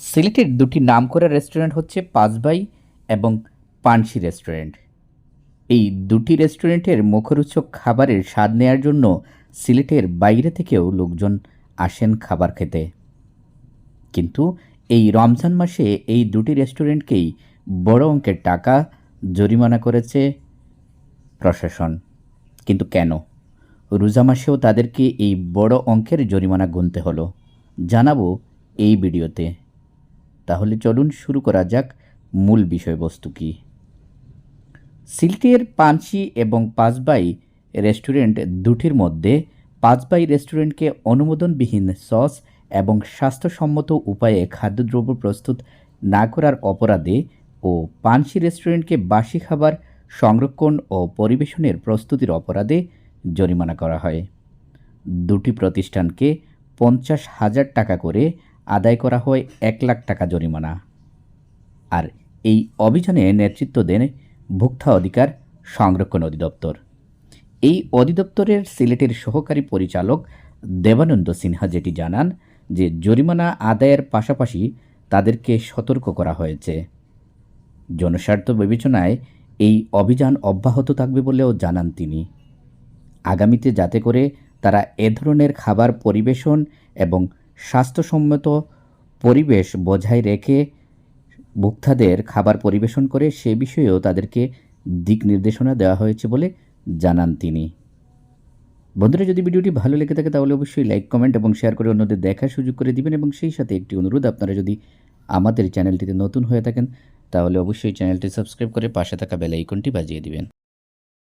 সিলেটের দুটি নামকরা রেস্টুরেন্ট হচ্ছে পাঁচবাই এবং পানসি রেস্টুরেন্ট। এই দুটি রেস্টুরেন্টের মুখরোচক খাবারের স্বাদ নেয়ার জন্য সিলেটের বাইরে থেকেও লোকজন আসেন খাবার খেতে। কিন্তু এই রমজান মাসে এই দুটি রেস্টুরেন্টকেই বড় অঙ্কের টাকা জরিমানা করেছে প্রশাসন। কিন্তু কেন? রোজা মাসেও তাদেরকে এই বড় অঙ্কের জরিমানা গুনতে হলো। জানাব এই ভিডিওতে। তাহলে চলুন শুরু করা যাক মূল বিষয়বস্তু কী। সিলেটের পানসি এবং পাঁচবাই রেস্টুরেন্ট দুটির মধ্যে পাঁচবাই রেস্টুরেন্টকে অনুমোদনবিহীন সস এবং স্বাস্থ্যসম্মত উপায়ে খাদ্যদ্রব্য প্রস্তুত না করার অপরাধে ও পানসি রেস্টুরেন্টকে বাসি খাবার সংরক্ষণ ও পরিবেশনের প্রস্তুতির অপরাধে জরিমানা করা হয়। দুটি প্রতিষ্ঠানকে পঞ্চাশ হাজার টাকা করে আদায় করা হয় এক লাখ টাকা জরিমানা। আর এই অভিযানে নেতৃত্ব দেন ভোক্তা অধিকার সংরক্ষণ অধিদপ্তর। এই অধিদপ্তরের সিলেটের সহকারী পরিচালক দেবানন্দ সিনহা যেটি জানান যে জরিমানা আদায়ের পাশাপাশি তাদেরকে সতর্ক করা হয়েছে। জনস্বার্থ বিবেচনায় এই অভিযান অব্যাহত থাকবে বলেও জানান তিনি। আগামীতে যাতে করে তারা এ ধরনের খাবার পরিবেশন এবং স্বাস্থ্যসম্মত পরিবেশ বজায় রেখে ভোক্তাদের খাবার পরিবেশন করে সে বিষয়েও তাদেরকে দিক নির্দেশনা দেওয়া হয়েছে বলে জানান তিনি। বন্ধুরা, যদি ভিডিওটি ভালো লেগে থাকে তাহলে অবশ্যই লাইক, কমেন্ট এবং শেয়ার করে অন্যদের দেখার সুযোগ করে দিবেন এবং সেই সাথে একটি অনুরোধ, আপনারা যদি আমাদের চ্যানেলটিতে নতুন হয়ে থাকেন তাহলে অবশ্যই চ্যানেলটি সাবস্ক্রাইব করে পাশে থাকা বেল আইকনটি বাজিয়ে দিবেন।